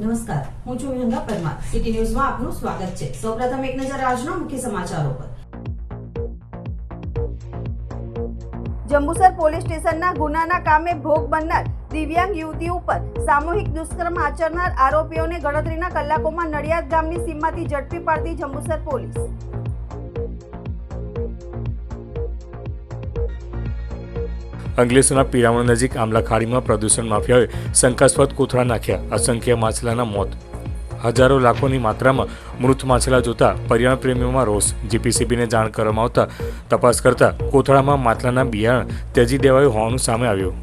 નમસ્કાર, હું છું વિહંગા પરમાર. સિટી ન્યૂઝમાં આપનું સ્વાગત છે. સૌપ્રથમ એક નજર આજના મુખ્ય સમાચારો પર. જંબુસર પોલીસ સ્ટેશનના ગુનાના કામે ભોગ બનનાર દિવ્યાંગ યુવતી ઉપર સામૂહિક દુષ્કર્મ આચરનાર આરોપીઓને ગણતરીના કલાકોમાં નડિયાદ ગામની સીમમાંથી ઝડપી પાડતી જંબુસર પોલીસ. અંકલેશ્વરના પીરામણ નજીક આમલા ખાડીમાં પ્રદૂષણ માફિયાઓએ શંકાસ્પદ કોથળા નાખ્યા. અસંખ્ય માછલાના મોત. હજારો લાખોની માત્રામાં મૃત માછલા જોતા પર્યાવરણ પ્રેમીઓમાં રોષ. જીપીસીબીને જાણ કરવામાં આવતા તપાસ કરતા કોથળામાં માછલાના બિયારણ ત્યજી દેવાયું હોવાનું સામે આવ્યું.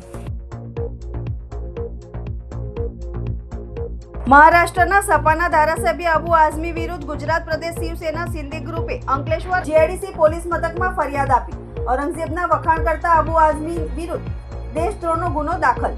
મહારાષ્ટ્રના સપાના ધારાસભ્ય અબુ આઝમી વિરુદ્ધ ગુજરાત પ્રદેશ શિવસેના સિંધી ગ્રુપે અંકલેશ્વર જીઆઈડીસી પોલીસ મથકમાં ફરિયાદ આપી. ઔરંગઝેબના વખાણ કરતા અબુ આઝમી વિરુદ્ધ દેશદ્રોહનો ગુનો દાખલ.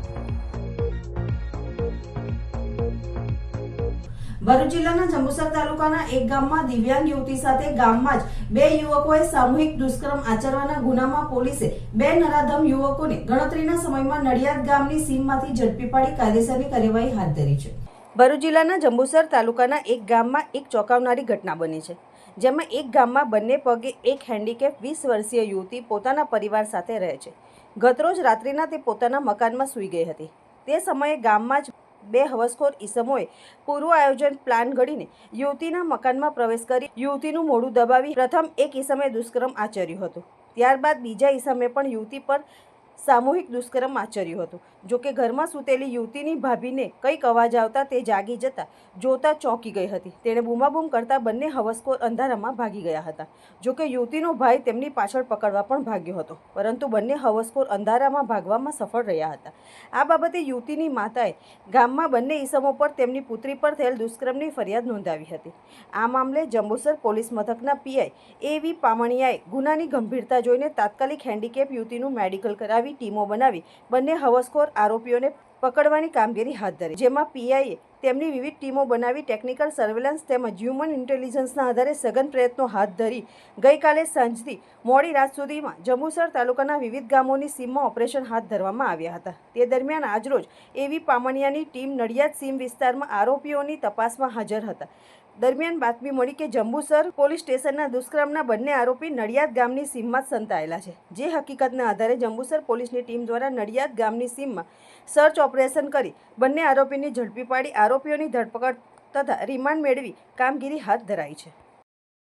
ભરૂચ જિલ્લાના જંબુસર તાલુકાના એક ગામમાં દિવ્યાંગ યુવતી સાથે ગામમાં જ બે યુવકોએ સામૂહિક દુષ્કર્મ આચરવાના ગુનામાં પોલીસે બે નરાધમ યુવકોને ગણતરીના સમયમાં નડિયાદ ગામની સીમમાંથી ઝડપી પાડી કાયદેસરની કાર્યવાહી હાથ ધરી છે. ભરૂચ જિલ્લાના જંબુસર તાલુકાના એક ગામમાં એક ચોંકાવનારી ઘટના બની છે, જેમાં એક ગામમાં બંને પગે એક હેન્ડીકેપ વીસ વર્ષીય યુવતી પોતાના પરિવાર સાથે રહે છે. ગતરોજ રાત્રિના તે પોતાના મકાનમાં સૂઈ ગઈ હતી. તે સમયે ગામમાં જ બે હવસખોર ઈસમોએ પૂર્વ આયોજન પ્લાન ઘડીને યુવતીના મકાનમાં પ્રવેશ કરી યુવતીનું મોઢું દબાવી પ્રથમ એક ઈસમે દુષ્કર્મ આચર્યું હતું. ત્યારબાદ બીજા ઈસમે પણ યુવતી પર સામૂહિક દુષ્કર્મ આચર્યું હતું. જોકે ઘરમાં સૂતેલી યુવતીની ભાભીને કંઈક અવાજ આવતા તે જાગી જતા જોતા ચોંકી ગઈ હતી. તેણે બૂમાબૂમ કરતા બંને હવસખોર અંધારામાં ભાગી ગયા હતા. જોકે યુવતીનો ભાઈ તેમની પાછળ પકડવા પણ ભાગ્યો હતો, પરંતુ બંને હવસખોર અંધારામાં ભાગવામાં સફળ રહ્યા હતા. આ બાબતે યુવતીની માતાએ ગામમાં બંને ઈસમો પર તેમની પુત્રી પર થયેલ દુષ્કર્મની ફરિયાદ નોંધાવી હતી. આ મામલે જંબુસર પોલીસ મથકના પીઆઈ એવી પામણિયાએ ગુનાની ગંભીરતા જોઈને તાત્કાલિક હેન્ડીકેપ યુવતીનું મેડિકલ કરાવી ટીમો બનાવી બંને હવસખોર આરોપીઓને પકડવાની કામગીરી હાથ ધરી. જેમાં પીઆઈએ તેમની વિવિધ ટીમો બનાવી ટેકનિકલ સર્વેલન્સ તેમજ હ્યુમન ઇન્ટેલિજન્સના આધારે સઘન પ્રયત્નો હાથ ધરી. ગઈકાલે સાંજથી મોડી રાત સુધીમાં જંબુસર તાલુકાના વિવિધ ગામોની સીમમાં ઓપરેશન હાથ ધરવામાં આવ્યા હતા. તે દરમિયાન આજરોજ એવી પામણિયાની ટીમ નડિયાદ સીમ વિસ્તારમાં આરોપીઓની તપાસમાં હાજર હતા. દરમિયાન બાતમી મળી કે જંબુસર પોલીસ સ્ટેશનના દુષ્કર્મના બંને આરોપી નડિયાદ ગામની સીમમાં જ સંતાયેલા છે. જે હકીકતના આધારે જંબુસર પોલીસની ટીમ દ્વારા નડિયાદ ગામની સીમમાં સર્ચ ઓપરેશન કરી બંને આરોપીની ઝડપી પાડી આરોપીઓની ધરપકડ તથા રિમાન્ડ મેળવી કામગીરી હાથ ધરાઈ છે.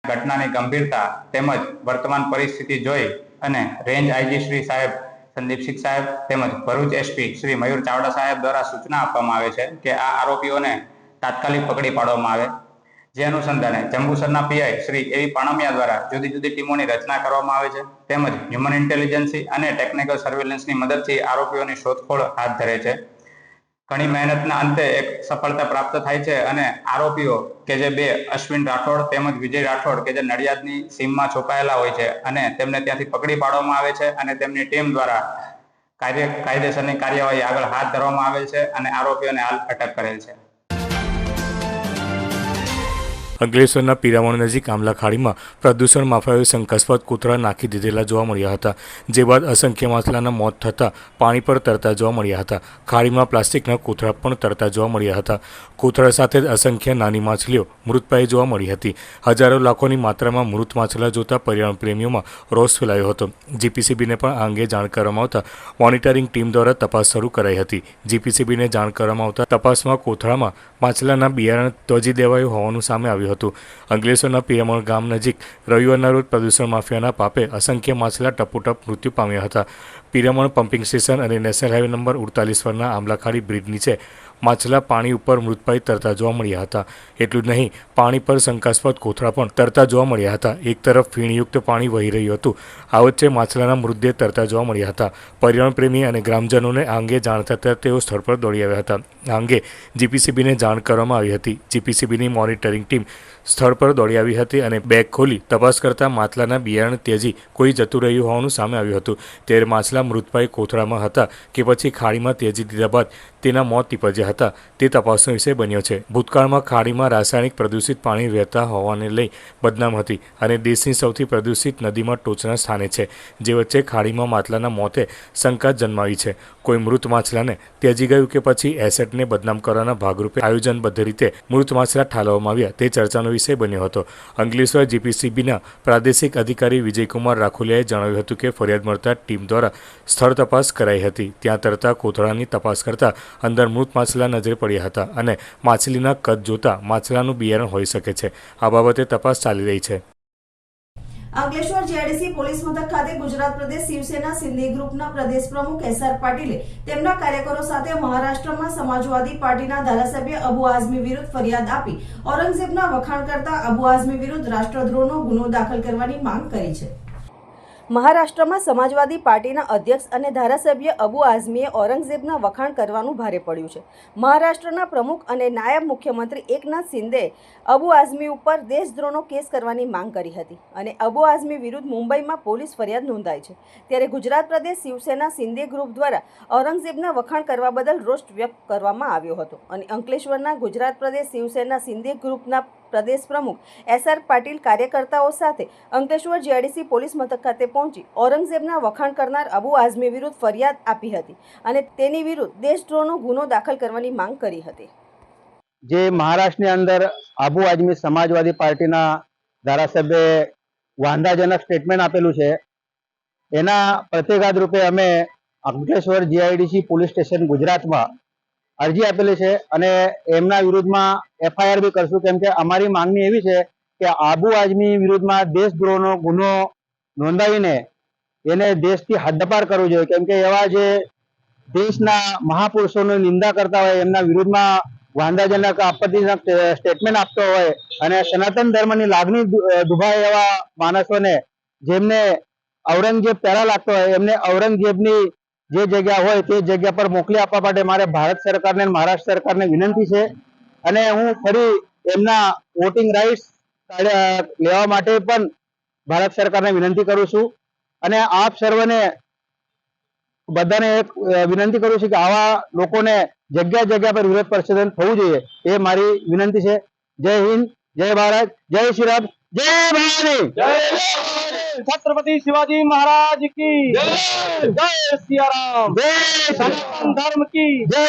ઘટનાની ગંભીરતા તેમજ વર્તમાન પરિસ્થિતિ જોઈ અને રેન્જ આઈજી શ્રી સાહેબ સંદીપસિંહ સાહેબ તેમજ ભરૂચ એસપી શ્રી મયુર ચાવડા સાહેબ દ્વારા સૂચના આપવામાં આવે છે કે આ આરોપીઓને તાત્કાલિક પકડી પાડવામાં આવે. જે અનુસંધાને જંબુસરના પીઆઈ શ્રી એવી પાણમિયા દ્વારા જુદી જુદી ટીમોની રચના કરવામાં આવે છે, તેમજ હ્યુમન ઇન્ટેલિજન્સી અને ટેકનિકલ સર્વેલન્સની મદદથી આરોપીઓની શોધખોળ હાથ ધરે છે. ઘણી મહેનતના અંતે એક સફળતા પ્રાપ્ત થાય છે અને આરોપીઓ કે જે બે અશ્વિન રાઠોડ તેમજ વિજય રાઠોડ કે જે નડિયાદની સીમમાં છુપાયેલા હોય છે અને તેમને ત્યાંથી પકડી પાડવામાં આવે છે અને તેમની ટીમ દ્વારા કાર્ય કાયદેસરની કાર્યવાહી આગળ હાથ ધરવામાં આવેલ છે અને આરોપીઓને હાલ અટક કરેલ છે. અંકલેશ્વરના પીરામણ નજીક આમલા ખાડીમાં પ્રદૂષણ માફિયાઓએ શંકાસ્પદ કૂતરા નાખી દીધેલા જોવા મળ્યા હતા, જે બાદ અસંખ્ય માછલાના મોત થતાં પાણી પર તરતા જોવા મળ્યા હતા. ખાડીમાં પ્લાસ્ટિકના કૂતરા પણ તરતા જોવા મળ્યા હતા. કૂતરા સાથે જ અસંખ્ય નાની માછલીઓ મૃતપાયે જોવા મળી હતી. હજારો લાખોની માત્રામાં મૃત માછલા જોતા પર્યાવરણ પ્રેમીઓમાં રોષ ફેલાયો હતો. જીપીસીબીને પણ આ અંગે જાણ કરવામાં આવતા મોનિટરિંગ ટીમ દ્વારા તપાસ શરૂ કરાઈ હતી. જીપીસીબીને જાણ કરવામાં આવતા તપાસમાં કોથળામાં માછલાના બિયારણ ત્યજી દેવાયું હોવાનું સામે આવ્યું હતું. અંકલેશ્વરના પિરામણ ગામ નજીક રવિવારના રોજ પ્રદૂષણ માફિયાના પાપે અસંખ્ય માછલા ટપોટપ મૃત્યુ પામ્યા હતા. પિરામણ પમ્પિંગ સ્ટેશન અને નેશનલ હાઈવે નંબર ઉડતાલીસ પરના આમલાખાડી બ્રિજ નીચે માછલા પાણી ઉપર મૃતપાઈ તરતા જોવા મળ્યા હતા. એટલું જ નહીં, પાણી પર શંકાસ્પદ કોથળા પણ તરતા જોવા મળ્યા હતા. એક તરફ ફીણયુક્ત પાણી વહી રહ્યું હતું. આ વચ્ચે માછલાના મૃતદેહ તરતા જોવા મળ્યા હતા. પર્યાવરણ પ્રેમી અને ગ્રામજનોને આ અંગે જાણ થતાં તેઓ સ્થળ પર દોડી આવ્યા હતા. આ અંગે જીપીસીબીને જાણ કરવામાં આવી હતી. જીપીસીબીની મોનિટરિંગ ટીમ સ્થળ પર દોડી આવી હતી અને બેગ ખોલી તપાસ કરતા માછલાના બિયારણ તેજી કોઈ જતું રહ્યું હોવાનું સામે આવ્યું હતું. ત્યારે માછલા મૃતભાઈ કોથળામાં હતા કે પછી ખાડીમાં તેજી દીધા બાદ તેના મોત નીપજ્યા હતા. તે તપાસનો વિષય બન્યો છે. ભૂતકાળમાં ખાડીમાં રાસાયણિક પ્રદૂષિત પાણી વહેતા હોવાને લઈ બદનામ હતી અને દેશની સૌથી પ્રદૂષિત નદીમાં ટોચના સ્થાને છે, જે વચ્ચે ખાડીમાં માછલાના મોતે શંકા જન્માવી છે. કોઈ મૃત માછલાને ત્યજી ગયું કે પછી એસેટને બદનામ કરવાના ભાગરૂપે આયોજનબદ્ધ રીતે મૃત માછલા ઠાલવવામાં આવ્યા તે ચર્ચાનો વિષય બન્યો હતો. અંકલેશ્વર જીપીસીબીના પ્રાદેશિક અધિકારી વિજયકુમાર રાખોલિયાએ જણાવ્યું હતું કે ફરિયાદ મળતા ટીમ દ્વારા સ્થળ તપાસ કરાઈ હતી. ત્યાં તરતા કોથળાની તપાસ કરતા અંદર મૃત માછલા નજરે પડ્યા હતા અને માછલીના કદ જોતા માછલાનું બિયારણ હોઈ શકે છે. આ બાબતે તપાસ ચાલી રહી છે. અંકલેશ્વર જીઆઈડીસી પોલીસ મથક ખાતે ગુજરાત પ્રદેશ શિવસેના સિંધી ગ્રુપના પ્રદેશ પ્રમુખ એસ આર પાટીલે તેમના કાર્યકરો સાથે મહારાષ્ટ્રમાં સમાજવાદી પાર્ટીના ધારાસભ્ય અબુ આઝમી વિરુદ્ધ ફરિયાદ આપી ઔરંગઝેબના વખાણ કરતા અબુ આઝમી વિરુદ્ધ રાષ્ટ્રદ્રોહનો ગુનો દાખલ કરવાની માંગ કરી છે. મહારાષ્ટ્રમાં સમાજવાદી પાર્ટીના અધ્યક્ષ અને ધારાસભ્ય અબુ આઝમીએ ઔરંગઝેબના વખાણ કરવાનું ભારે પડ્યું છે. મહારાષ્ટ્રના પ્રમુખ અને નાયબ મુખ્યમંત્રી એકનાથ શિંદેએ અબુ આઝમી ઉપર દેશદ્રોહનો કેસ કરવાની માંગ કરી હતી અને અબુ આઝમી વિરુદ્ધ મુંબઈમાં પોલીસ ફરિયાદ નોંધાઈ છે. ત્યારે ગુજરાત પ્રદેશ શિવસેના શિંદે ગ્રુપ દ્વારા ઔરંગઝેબના વખાણ કરવા બદલ રોષ વ્યક્ત કરવામાં આવ્યો હતો અને અંકલેશ્વરના ગુજરાત પ્રદેશ શિવસેના શિંદે ગ્રુપના પ્રદેશ પ્રમુખ એસ આર પાટીલ કાર્યકર્તાઓ સાથે અંકલેશ્વર જીઆઈડીસી પોલીસ મથક ખાતે પહોંચી ઔરંગઝેબના વખાણ કરનાર અબુ આઝમી વિરુદ્ધ ફરિયાદ આપી હતી અને તેની વિરુદ્ધ દેશદ્રોહનો ગુનો દાખલ કરવાની માંગ કરી હતી. જે મહારાષ્ટ્રની અંદર આબુ આઝમી સમાજવાદી પાર્ટીના ધારાસભ્યે વાંધાજનક સ્ટેટમેન્ટ આપેલું છે. એના પ્રતિઘાત રૂપે અમે અંકલેશ્વર જીઆઈડીસી પોલીસ સ્ટેશન ગુજરાતમાં અરજી આપેલી છે અને એમના વિરુદ્ધમાં એફઆઈઆર બી કરશું. કેમ કે અમારી માંગણી એવી છે કે આબુ આઝમી વિરુદ્ધમાં દેશદ્રોહનો ગુનો નોંધાવીને એને દેશથી હદ્દપાર કરવું જોઈએ. કેમ કે એવા જે દેશના મહાપુરુષોની નિંદા કરતા હોય, એમના વિરુદ્ધમાં વાંધાજનક આપત્તિજનક સ્ટેટમેન્ટ આપતો હોય અને સનાતન ધર્મની લાગણી દુભાય એવા માણસોને જેમને ઔરંગઝેબ પહેલા લાગતો હોય, એમને ઔરંગઝેબની જે જગ્યા હોય તે જગ્યા પર મોકલી આપવા માટે મારે ભારત સરકારને મહારાષ્ટ્ર સરકારને વિનંતી છે. અને હું ફરી એમના વોટિંગ રાઇટ્સ લેવા માટે પણ ભારત સરકારને વિનંતી કરું છું. અને આપ સર્વને બધાને એક વિનંતી કરું છું કે આવા લોકોને જગ્યા જગ્યા પર વિરોધ પ્રદર્શન થવું જોઈએ એ મારી વિનંતી છે. જય હિન્દ, જય ભારત, જય શ્રી રામ, જય ભવાની छत्रपति शिवाजी महाराज की जय सियाराम જય सनातन धर्म की જય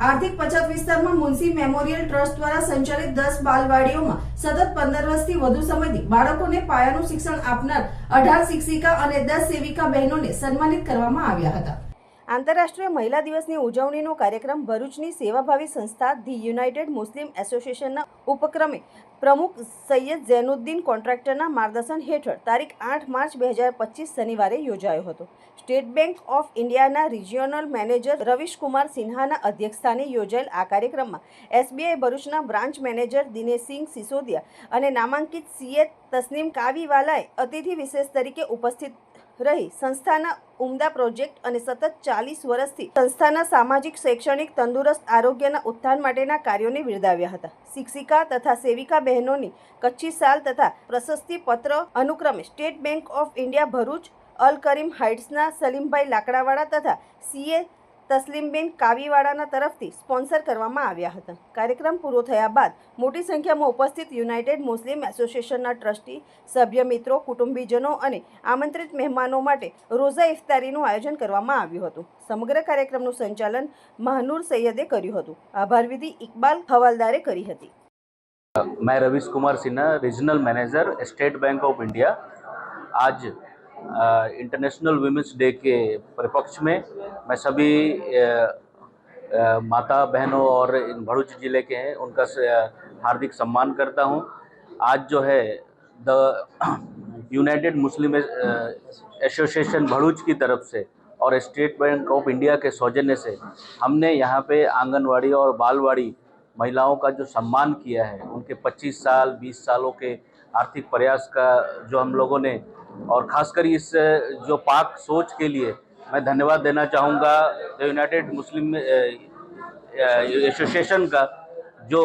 આર્થિક પછાત વિસ્તારમાં મુનસી મેમોરિયલ ટ્રસ્ટ દ્વારા સંચાલિત દસ બાલવાડીઓમાં સતત પંદર વર્ષથી વધુ સમયથી બાળકોને પાયાનું શિક્ષણ આપનાર અઢાર શિક્ષિકા અને દસ સેવિકા બહેનોને સન્માનિત કરવામાં આવ્યા હતા આંતરરાષ્ટ્રીય મહિલા દિવસની ઉજવણીનો કાર્યક્રમ ભરૂચની સેવાભાવી સંસ્થા ધી યુનાઇટેડ મુસ્લિમ એસોસિએશનના ઉપક્રમે પ્રમુખ સૈયદ ઝૈનુદ્દીન કોન્ટ્રાક્ટરના માર્ગદર્શન હેઠળ તારીખ આઠ માર્ચ બે હજાર પચીસ શનિવારે યોજાયો હતો. સ્ટેટ બેંક ઓફ ઇન્ડિયાના રિજિયોનલ મેનેજર રવિશકુમાર સિન્હાના અધ્યક્ષસ્થાને યોજાયેલ આ કાર્યક્રમમાં એસબીઆઈ ભરૂચના બ્રાન્ચ મેનેજર દિનેશસિંહ સિસોદિયા અને નામાંકિત સીએ તસ્નીમ કાવીવાલાએ અતિથિ વિશેષ તરીકે ઉપસ્થિત રહી સંસ્થાના ઉમદા પ્રોજેક્ટ અને સતત ચાલીસ વર્ષથી સંસ્થાના સામાજિક, શૈક્ષણિક, તંદુરસ્ત આરોગ્યના ઉત્થાન માટેના કાર્યોને બિરદાવ્યા હતા. શિક્ષિકા તથા સેવિકા બહેનોની કચ્છી સાલ તથા પ્રશસ્તિ પત્ર અનુક્રમે State Bank of India Bharuch, Al Karim હાઇટ્સના સલીમભાઈ Lakdawala તથા સીએ તસ્લીમબેન કાવીવાળાના તરફથી સ્પોન્સર કરવામાં આવ્યા હતા કાર્યક્રમ પૂરો થયા બાદ મોટી સંખ્યામાં ઉપસ્થિત યુનાઇટેડ મુસ્લિમ એસોસિએશનના ટ્રસ્ટી સભ્ય મિત્રો કુટુંબીજનો અને આમંત્રિત મહેમાનો માટે રોઝા ઇફતારીનું આયોજન કરવામાં આવ્યું હતું સમગ્ર કાર્યક્રમનું સંચાલન મહાનૂર સૈયદે કર્યું હતું આભાર વિધિ ઇકબાલ હવાલદારે કરી હતી मैं रविश Kumar Sinha regional manager State Bank of India आज इंटरनेशनल वुमेंस डे के परिपक्ष में मैं सभी माता बहनों और इन भरूच ज़िले के हैं, उनका हार्दिक सम्मान करता हूँ। आज जो है, the United Muslim Association Bharuch की तरफ़ से और स्टेट बैंक ऑफ़ इंडिया के सौजन्य से हमने यहाँ पे आंगनवाड़ी और बालवाड़ी महिलाओं का जो सम्मान किया है, उनके 25 साल 20 सालों के आर्थिक प्रयास का जो हम लोगों ने और खासकर इस जो पाक सोच के लिए मैं धन्यवाद देना चाहूँगा द यूनाइटेड मुस्लिम एसोसिएशन का, जो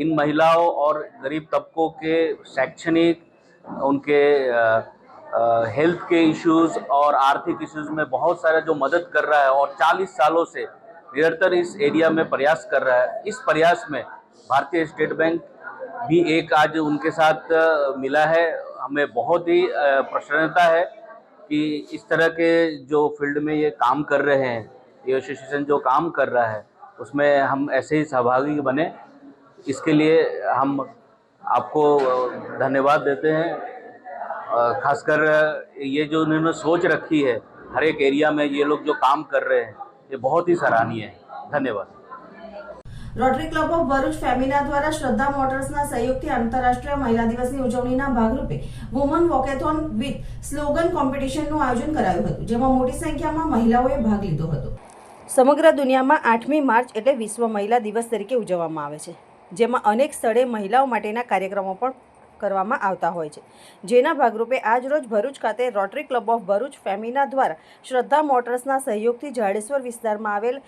इन महिलाओं और गरीब तबकों के शैक्षणिक, उनके हेल्थ के इश्यूज़ और आर्थिक इश्यूज़ में बहुत सारा जो मदद कर रहा है और 40 सालों से निरंतर इस एरिया में प्रयास कर रहा है। इस प्रयास में भारतीय स्टेट बैंक भी एक आज उनके साथ मिला है हमें बहुत ही प्रसन्नता है कि इस तरह के जो फ़ील्ड में ये काम कर रहे हैं, ये एसोसिएशन जो काम कर रहा है, उसमें हम ऐसे ही सहभागी बने। इसके लिए हम आपको धन्यवाद देते हैं। खासकर ये जो उन्होंने सोच रखी है, हर एक एरिया में ये लोग जो काम कर रहे हैं, ये बहुत ही सराहनीय है। धन्यवाद। Rotary Club of Bharuch Femina દ્વારા શ્રદ્ધા મોટર્સના સહયોગથી આંતરરાષ્ટ્રીય મહિલા દિવસની ઉજવણીના ભાગરૂપે વુમન વોકેથોન વિથ સ્લોગન કોમ્પિટિશનનું આયોજન કરાયું હતું, જેમાં મોટી સંખ્યામાં મહિલાઓએ ભાગ લીધો હતો. સમગ્ર દુનિયામાં આઠમી માર્ચ એટલે વિશ્વ મહિલા દિવસ તરીકે ઉજવવામાં આવે છે, જેમાં અનેક સ્થળે મહિલાઓ માટેના કાર્યક્રમો પણ કરવામાં આવતા હોય છે. જેના ભાગરૂપે આજરોજ ભરૂચ ખાતે Rotary Club of Bharuch Femina દ્વારા શ્રદ્ધા મોટર્સના સહયોગથી જાડેશ્વર વિસ્તારમાં આવેલ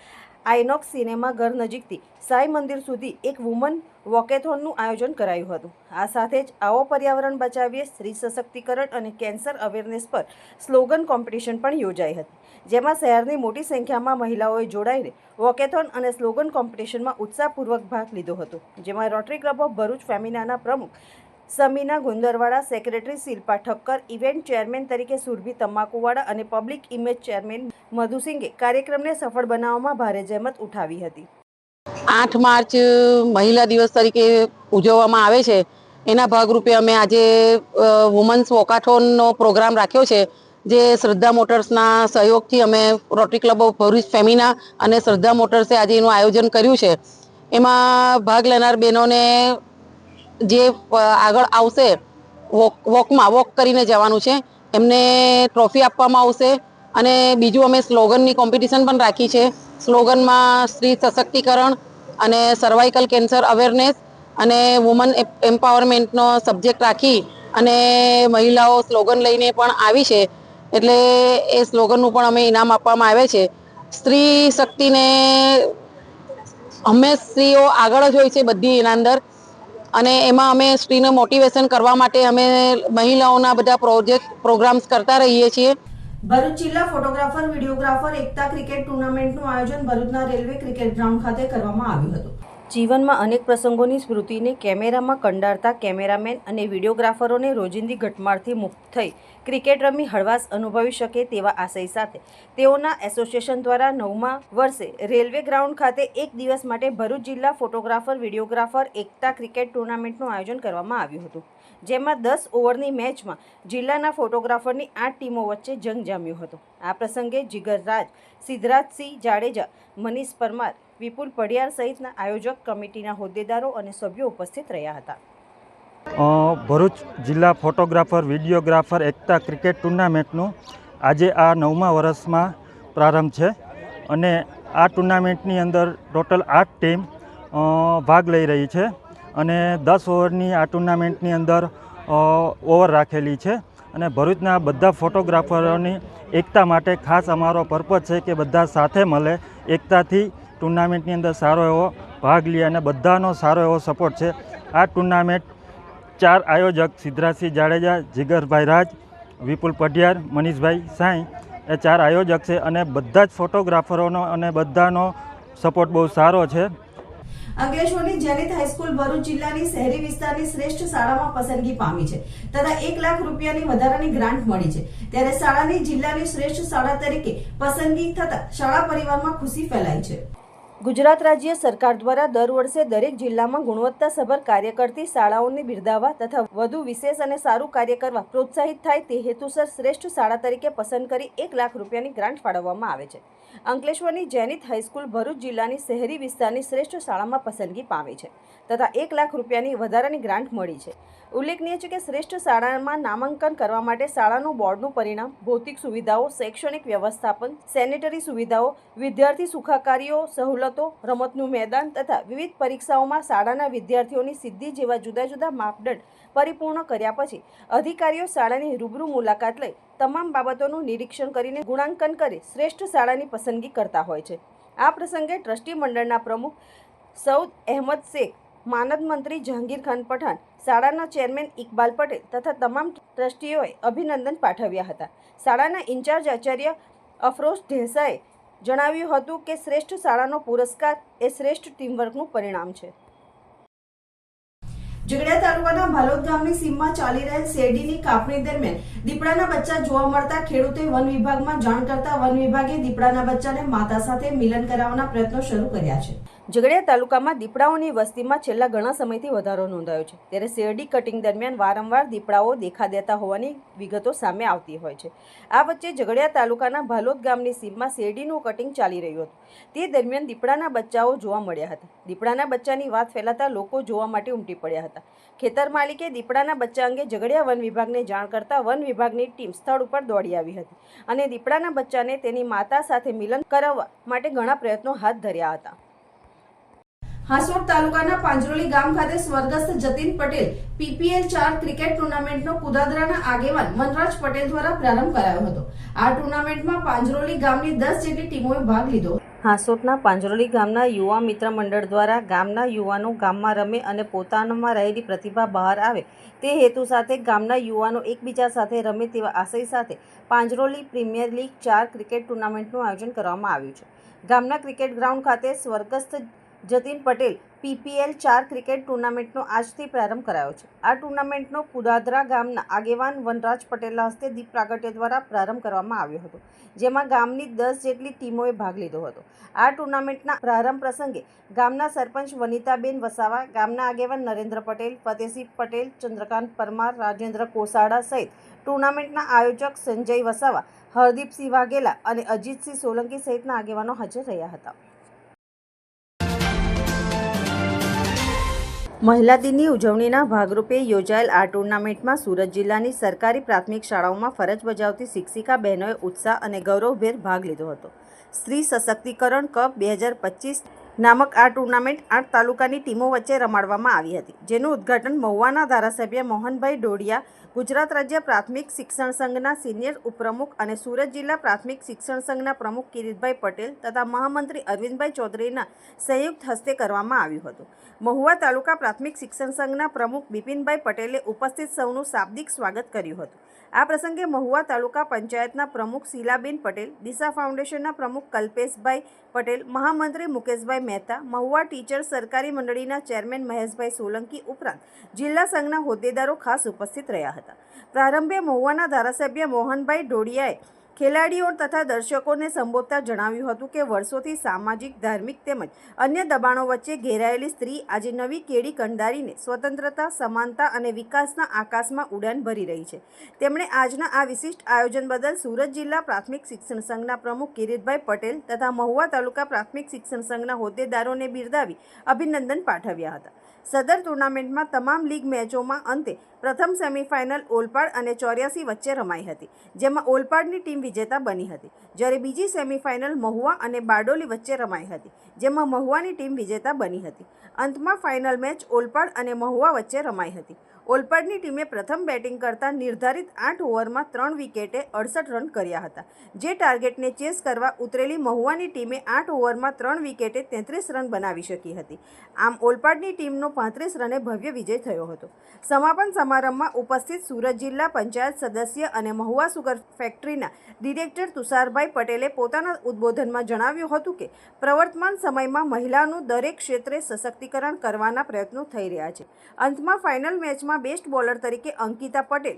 આઇનોક્સ સિનેમા ઘર નજીકથી સાઈ મંદિર સુધી એક વુમન વોકેથોનનું આયોજન કરાયું હતું. આ સાથે જ આવો પર્યાવરણ બચાવીએ, સ્ત્રી સશક્તિકરણ અને કેન્સર અવેરનેસ પર સ્લોગન કોમ્પિટિશન પણ યોજાઈ હતી. જેમાં શહેરની મોટી સંખ્યામાં મહિલાઓએ જોડાઈને વોકેથોન અને સ્લોગન કોમ્પિટિશનમાં ઉત્સાહપૂર્વક ભાગ લીધો હતો. જેમાં રોટરી ક્લબ ઓફ ભરૂચ ફેમિનાના પ્રમુખ Samina Gundarwada secretary Shilpa Thakkar, event chairman તરીકે સુરભી તમાકુવાડા અને પબ્લિક ઇમેજ ચેરમેન મધુસિંગે કાર્યક્રમને સફળ બનાવવામાં ભારે જહેમત ઉઠાવી હતી. આઠ માર્ચ મહિલા દિવસ તરીકે ઉજવવામાં આવે છે. એના ભાગરૂપે અમે આજે વુમન્સ વોકાથોનનો પ્રોગ્રામ રાખ્યો છે, જે શ્રદ્ધા મોટર્સના સહયોગથી અમે Rotary Club of Bharuch Femina અને શ્રદ્ધા મોટર્સે આજે એનું આયોજન કર્યું છે. એમાં ભાગ લેનાર બહેનોને જે આગળ આવશે, વોક, વોકમાં, વોક કરીને જવાનું છે. એમને ટ્રોફી આપવામાં આવશે અને બીજું અમે સ્લોગનની કોમ્પિટિશન પણ રાખી છે. સ્લોગનમાં સ્ત્રી સશક્તિકરણ અને સર્વાઇકલ કેન્સર અવેરનેસ અને વુમન એમ્પાવરમેન્ટનો સબ્જેક્ટ રાખી અને મહિલાઓ સ્લોગન લઈને પણ આવી છે. એટલે એ સ્લોગનનું પણ અમે ઇનામ આપવામાં આવે છે. સ્ત્રી શક્તિને હંમેશ સ્ત્રીઓ આગળ જ હોય છે બધી એના અંદર. અને એમાં અમે સ્ત્રીને મોટિવેશન કરવા માટે અમે મહિલાઓના બધા પ્રોજેક્ટ પ્રોગ્રામ્સ કરતા રહીએ છીએ. ભરૂચ જિલ્લા ફોટોગ્રાફર વિડીયોગ્રાફર એકતા ક્રિકેટ ટુર્નામેન્ટનું આયોજન ભરૂચના રેલવે ક્રિકેટ ગ્રાઉન્ડ ખાતે કરવામાં આવ્યું હતું. જીવનમાં અનેક પ્રસંગોની સ્મૃતિને કેમેરામાં કંડારતા કેમેરામેન અને વિડીયોગ્રાફરોને રોજિંદી ઘટમાળથી મુક્ત થઈ ક્રિકેટ રમી હળવાશ અનુભવી શકે તેવા આશય સાથે. તેઓના એસોસિએશન દ્વારા નવમા વર્ષે રેલવે ગ્રાઉન્ડ ખાતે એક દિવસ માટે ભરૂચ જિલ્લા ફોટોગ્રાફર, વિડીયોગ્રાફર, એકતા ક્રિકેટ ટુર્નામેન્ટનું આયોજન કરવામાં આવ્યું હતું. જેમાં દસ ઓવરની મેચમાં જિલ્લાના ફોટોગ્રાફરની આઠ ટીમો વચ્ચે જંગ જામ્યો હતો. આ પ્રસંગે જીગરરાજ, સિદ્ધરાજસિંહ જાડેજા, મનીષ પરમાર વિપુલ પડિયાર સહિતના આયોજક કમિટીના હોદ્દેદારો અને સભ્યો ઉપસ્થિત રહ્યા હતા. ભરૂચ જિલ્લા ફોટોગ્રાફર, વિડીયોગ્રાફર, એકતા ક્રિકેટ ટુર્નામેન્ટનું આજે આ નવમા વર્ષમાં પ્રારંભ છે અને આ ટુર્નામેન્ટની અંદર ટોટલ આઠ ટીમ ભાગ લઈ રહી છે અને દસ ઓવરની આ ટુર્નામેન્ટની અંદર ઓવર રાખેલી છે અને ભરૂચના બધા ફોટોગ્રાફરોની એકતા માટે ખાસ અમારો પર્પઝ છે કે બધા સાથે મળે એકતાથી ટુર્નામેન્ટની અંદર સારો એવો ભાગ લે અને બધાનો સારો એવો સપોર્ટ છે. આ ટુર્નામેન્ટ ચાર આયોજક સિદ્ધરાજસિંહ જાડેજા, જીગરભાઈ રાજ, વિપુલ પઢિયાર, મનીષભાઈ સાંઈ એ ચાર આયોજક છે અને બધા જ ફોટોગ્રાફરોનો અને બધાનો સપોર્ટ બહુ સારો છે. અંકલેશ્વરની જેનિત હાઈસ્કૂલ ભરૂચ જિલ્લાની શહેરી વિસ્તારની શ્રેષ્ઠ શાળામાં પસંદગી પામી છે તથા એક લાખ રૂપિયાની વધારાની ગ્રાન્ટ મળી છે. ત્યારે શાળાની જિલ્લાની શ્રેષ્ઠ શાળા તરીકે પસંદગી થતા શાળા પરિવારમાં ખુશી ફેલાઈ છે. ગુજરાત રાજ્ય સરકાર દ્વારા દર વર્ષે દરેક જિલ્લામાં ગુણવત્તાસભર કાર્ય કરતી શાળાઓને બિરદાવવા તથા વધુ વિશેષ અને સારું કાર્ય કરવા પ્રોત્સાહિત થાય તે હેતુસર શ્રેષ્ઠ શાળા તરીકે પસંદ કરી એક લાખ રૂપિયાની ગ્રાન્ટ ફાળવવામાં આવે છે. અંકલેશ્વરની જૈનિત હાઈસ્કૂલ ભરૂચ જિલ્લાની શહેરી વિસ્તારની શ્રેષ્ઠ શાળામાં પસંદગી પામી છે. તથા એક લાખ રૂપિયાની વધારાની ગ્રાન્ટ મળી છે. ઉલ્લેખનીય છે કે શ્રેષ્ઠ શાળામાં નામાંકન કરવા માટે શાળાનું બોર્ડનું પરિણામ, ભૌતિક સુવિધાઓ, શૈક્ષણિક વ્યવસ્થાપન, સેનેટરી સુવિધાઓ, વિદ્યાર્થી સુખાકારીઓ, સહુલતો, રમતનું મેદાન તથા વિવિધ પરીક્ષાઓમાં શાળાના વિદ્યાર્થીઓની સિદ્ધિ જેવા જુદા જુદા માપદંડ પરિપૂર્ણ કર્યા પછી અધિકારીઓ શાળાની રૂબરૂ મુલાકાત લઈ તમામ બાબતોનું નિરીક્ષણ કરીને ગુણાંકન કરી શ્રેષ્ઠ શાળાની પસંદગી કરતા હોય છે. આ પ્રસંગે ટ્રસ્ટી મંડળના પ્રમુખ સૌદ અહેમદ શેખ માનદ મંત્રી જહાંગીર ખાન પઠાણ, શાળાના ચેરમેન ઇકબાલ પટેલ તથા તમામ ટ્રસ્ટીઓએ અભિનંદન પાઠવ્યા હતા. શાળાના ઇન્ચાર્જ આચાર્ય અફરોઝ ઢેસાએ જણાવ્યું હતું કે શ્રેષ્ઠ શાળાનો પુરસ્કાર એ શ્રેષ્ઠ ટીમવર્કનું પરિણામ છે. ઝઘડિયા તાલુકાના ભાલોદ ગામની સીમમાં ચાલી રહેલ શેરડીની કાપણી દરમિયાન દીપડાના બચ્ચા જોવા મળતા ખેડૂતે વન વિભાગમાં જાણ કરતા વન વિભાગે દીપડાના બચ્ચાને માતા સાથે મિલન કરાવવાના પ્રયત્નો શરૂ કર્યા છે. ઝઘડિયા તાલુકામાં દીપડાઓની વસ્તીમાં છેલ્લા ઘણા સમયથી વધારો નોંધાયો છે. ત્યારે શેરડી કટિંગ દરમિયાન વારંવાર દીપડાઓ દેખા દેતા હોવાની વિગતો સામે આવતી હોય છે. આ વચ્ચે ઝઘડિયા તાલુકાના ભાલોદ ગામની સીમમાં શેરડીનું કટિંગ ચાલી રહ્યું હતું. તે દરમિયાન દીપડાના બચ્ચાઓ જોવા મળ્યા હતા. દીપડાના બચ્ચાની વાત ફેલાતા લોકો જોવા માટે ઉમટી પડ્યા હતા. ખેતર માલિકે દીપડાના બચ્ચા અંગે ઝઘડિયા વન વિભાગને જાણ કરતા વન વિભાગની ટીમ સ્થળ ઉપર દોડી આવી હતી અને દીપડાના બચ્ચાને તેની માતા સાથે મિલન કરાવવા માટે ઘણા પ્રયત્નો હાથ ધર્યા હતા. હાસોડ તાલુકાના પાંજરોલી ગામ ખાતે સ્વર્ગસ્થ જતીન પટેલ પીપીએલ ચાર ક્રિકેટ ટુર્નામેન્ટનો કુદાદરાના આગેવાન મનરાજ પટેલ દ્વારા પ્રારંભ કરાયો હતો. આ ટુર્નામેન્ટમાં પાંજરોલી ગામની દસ જેટલી ટીમોએ ભાગ લીધો. હાંસોટના પાંજરોલી ગામના યુવા મિત્ર મંડળ દ્વારા ગામના યુવાનો ગામમાં રમે અને પોતાનામાં રહેલી પ્રતિભા બહાર આવે તે હેતુ સાથે ગામના યુવાનો એકબીજા સાથે રમે તેવા આશય સાથે પાંજરોલી પ્રીમિયર લીગ ચાર ક્રિકેટ ટુર્નામેન્ટનું આયોજન કરવામાં આવ્યું છે. ગામના ક્રિકેટ ગ્રાઉન્ડ ખાતે સ્વર્ગસ્થ જતીન પટેલ પીપીએલ ચાર ક્રિકેટ ટુર્નામેન્ટનો આજથી પ્રારંભ કરાયો છે. આ ટુર્નામેન્ટનો પુદાદરા ગામના આગેવાન વનરાજ પટેલના હસ્તે દીપ પ્રાગટ્ય દ્વારા પ્રારંભ કરવામાં આવ્યો હતો, જેમાં ગામની દસ જેટલી ટીમોએ ભાગ લીધો હતો. આ ટુર્નામેન્ટના પ્રારંભ પ્રસંગે ગામના સરપંચ વનિતાબેન વસાવા, ગામના આગેવાન નરેન્દ્ર પટેલ ફતેસિંહ પટેલ, ચંદ્રકાંત પરમાર, રાજેન્દ્ર કોસાડા સહિત ટુર્નામેન્ટના આયોજક સંજય વસાવા, હરદીપસિંહ વાઘેલા અને અજીતસિંહ સોલંકી સહિતના આગેવાનો હાજર રહ્યા હતા. મહિલા દિનની ઉજવણીના ભાગરૂપે યોજાયેલ આ ટુર્નામેન્ટમાં સુરત જિલ્લાની સરકારી પ્રાથમિક શાળાઓમાં ફરજ બજાવતી શિક્ષિકા બહેનોએ ઉત્સાહ અને ગૌરવભેર ભાગ લીધો હતો. સ્ત્રી સશક્તિકરણ કપ બે હજાર પચીસ નામક આ ટુર્નામેન્ટ આઠ તાલુકાની ટીમો વચ્ચે રમાડવામાં આવી હતી, જેનું ઉદ્ઘાટન મહુવાના ધારાસભ્ય મોહનભાઈ ડોડિયા, ગુજરાત રાજ્ય પ્રાથમિક શિક્ષણ સંઘના સિનિયર ઉપપ્રમુખ અને સુરત જિલ્લા પ્રાથમિક શિક્ષણ સંઘના પ્રમુખ કિરીટભાઈ પટેલ તથા મહામંત્રી અરવિંદભાઈ ચૌધરીના સંયુક્ત હસ્તે કરવામાં આવ્યું હતું. મહુવા તાલુકા પ્રાથમિક શિક્ષણ સંઘના પ્રમુખ બિપિનભાઈ પટેલે ઉપસ્થિત સૌનું શાબ્દિક સ્વાગત કર્યું હતું. આ પ્રસંગે મહુવા તાલુકા પંચાયતના પ્રમુખ શીલાબેન પટેલ, દિશા ફાઉન્ડેશનના પ્રમુખ કલ્પેશભાઈ પટેલ, મહામંત્રી મુકેશભાઈ મહેતા, મહુવા ટીચર સરકારી મંડળીના ચેરમેન મહેશભાઈ સોલંકી ઉપરાંત જિલ્લા સંઘના હોદ્દેદારો ખાસ ઉપસ્થિત રહ્યા હતા. પ્રારંભે મહુવાના ધારાસભ્ય મોહનભાઈ ડોડિયાએ ખેલાડીઓ તથા દર્શકોને સંબોધતા જણાવ્યું હતું કે વર્ષોથી સામાજિક, ધાર્મિક તેમજ અન્ય દબાણો વચ્ચે ઘેરાયેલી સ્ત્રી આજે નવી કેડી કંડારીને સ્વતંત્રતા, સમાનતા અને વિકાસના આકાશમાં ઉડાન ભરી રહી છે. તેમણે આજના આ વિશિષ્ટ આયોજન બદલ સુરત જિલ્લા પ્રાથમિક શિક્ષણ સંઘના પ્રમુખ કિરીટભાઈ પટેલ તથા મહુવા તાલુકા પ્રાથમિક શિક્ષણ સંઘના હોદ્દેદારોને બિરદાવી અભિનંદન પાઠવ્યા હતા. સદર ટુર્નામેન્ટમાં તમામ લીગ મેચોમાં અંતે પ્રથમ સેમીફાઇનલ ઓલપાડ અને ચોર્યાસી વચ્ચે રમાઈ હતી, જેમાં ઓલપાડની ટીમ વિજેતા બની હતી. જ્યારે બીજી સેમીફાઇનલ મહુવા અને બારડોલી વચ્ચે રમાઈ હતી, જેમાં મહુવાની ટીમ વિજેતા બની હતી. અંતમાં ફાઇનલ મેચ ઓલપાડ અને મહુવા વચ્ચે રમાઈ હતી. ઓલપાડની ટીમે પ્રથમ બેટિંગ કરતા નિર્ધારિત આઠ ઓવરમાં ત્રણ વિકેટે અડસઠ રન કર્યા હતા. જે ટાર્ગેટને ચેસ કરવા ઉતરેલી મહુવાની ટીમે આઠ ઓવરમાં ત્રણ વિકેટે તેત્રીસ રન બનાવી શકી હતી. આમ, ઓલપાડની ટીમનો પાંત્રીસ રને ભવ્ય વિજય થયો હતો. સમાપન સમારંભમાં ઉપસ્થિત સુરત જિલ્લા પંચાયત સદસ્ય અને મહુવા સુગર ફેક્ટરીના ડિરેક્ટર તુષારભાઈ પટેલે પોતાના ઉદ્બોધનમાં જણાવ્યું હતું કે, પ્રવર્તમાન સમયમાં મહિલાનું દરેક ક્ષેત્રે સશક્તિકરણ કરવાના પ્રયત્નો થઈ રહ્યા છે. અંતમાં ફાઇનલ મેચમાં બેસ્ટ બોલર તરીકે Ankita Patel,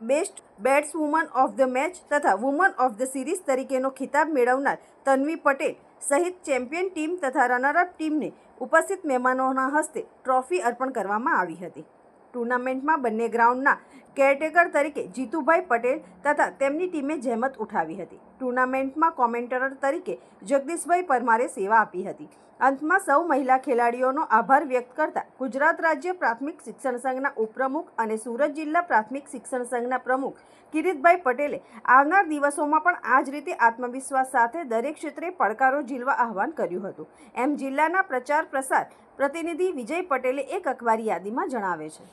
best batswoman of the match તથા વુમન ઓફ ધ સિરીઝ તરીકેનો ખિતાબ મેળવનાર તન્વી પટેલ સહિત ચેમ્પિયન ટીમ તથા રનરઅપ ટીમને ઉપસ્થિત મહેમાનોના હસ્તે ટ્રોફી અર્પણ કરવામાં આવી હતી. ટુર્નામેન્ટમાં બંને ગ્રાઉન્ડના કેરટેકર તરીકે જીતુભાઈ પટેલ તથા તેમની ટીમે જહેમત ઉઠાવી હતી. ટુર્નામેન્ટમાં કોમેન્ટર તરીકે જગદીશભાઈ પરમારે સેવા આપી હતી. અંતમાં સૌ મહિલા ખેલાડીઓનો આભાર વ્યક્ત કરતા ગુજરાત રાજ્ય પ્રાથમિક શિક્ષણ સંઘના ઉપપ્રમુખ અને સુરત જિલ્લા પ્રાથમિક શિક્ષણ સંઘના પ્રમુખ કિરીટભાઈ પટેલે આવનાર દિવસોમાં પણ આ જ રીતે આત્મવિશ્વાસ સાથે દરેક ક્ષેત્રે પડકારો ઝીલવા આહવાન કર્યું હતું. એમ જિલ્લાના પ્રચાર પ્રસાર પ્રતિનિધિ વિજય પટેલે એક અખબારી યાદીમાં જણાવે છે.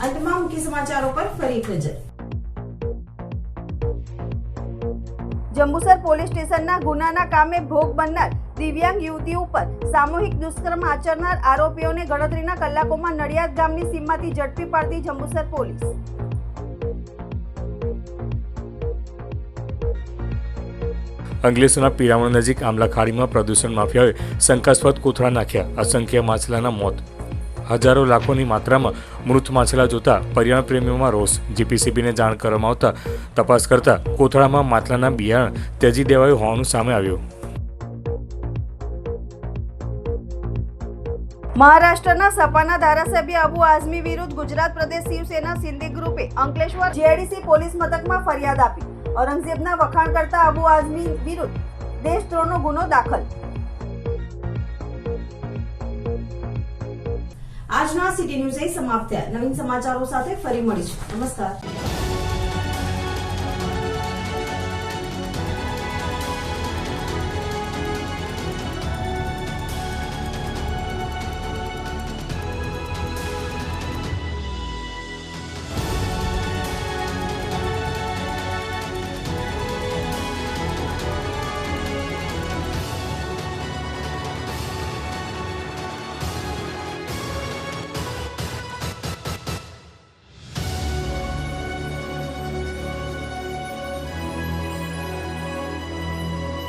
અંતમાં મુખ્ય સમાચારો પર ફરી નજર. જંબુસર પોલીસ સ્ટેશનના ગુનાના કામે ભોગ બનનાર દિવ્યાંગ યુવતી ઉપર સામૂહિક દુષ્કર્મ આચરનાર આરોપીઓને ગણતરીના કલાકોમાં નડિયાદ ગામની સીમમાંથી ઝડપી પાડતી જંબુસર પોલીસ. અંકલેશ્વરના પીરામણ નજીક આમલા ખાડીમાં પ્રદૂષણ માફિયાઓએ શંકાસ્પદ કોથળા નાખ્યા. અસંખ્ય માછલાના મોત. હજારો લાખોની માત્રામાં મૃત માછલા જોતા પર્યાવરણ પ્રેમીઓમાં રોષ. જીપીસીબીને જાણ કરવામાં આવતા તપાસ કરતા કોથળામાં માછલાના બિયારણ ત્યજી દેવાયું હોવાનું સામે આવ્યું. મહારાષ્ટ્રના સપાના ધારાસભ્ય અબુ આઝમી વિરુદ્ધ ગુજરાત પ્રદેશ શિવસેના સિંધી ગ્રુપે અંકલેશ્વર જેડીસી પોલીસ મથકમાં ફરિયાદ આપી. ઔરંગઝેબના વખાણ કરતા અબુ આઝમી વિરુદ્ધ દેશદ્રોહનો ગુનો દાખલ. આજના સિટી ન્યૂઝ એ સમાપ્ત થયા. નવીન સમાચારો સાથે ફરી મળીશું. નમસ્કાર.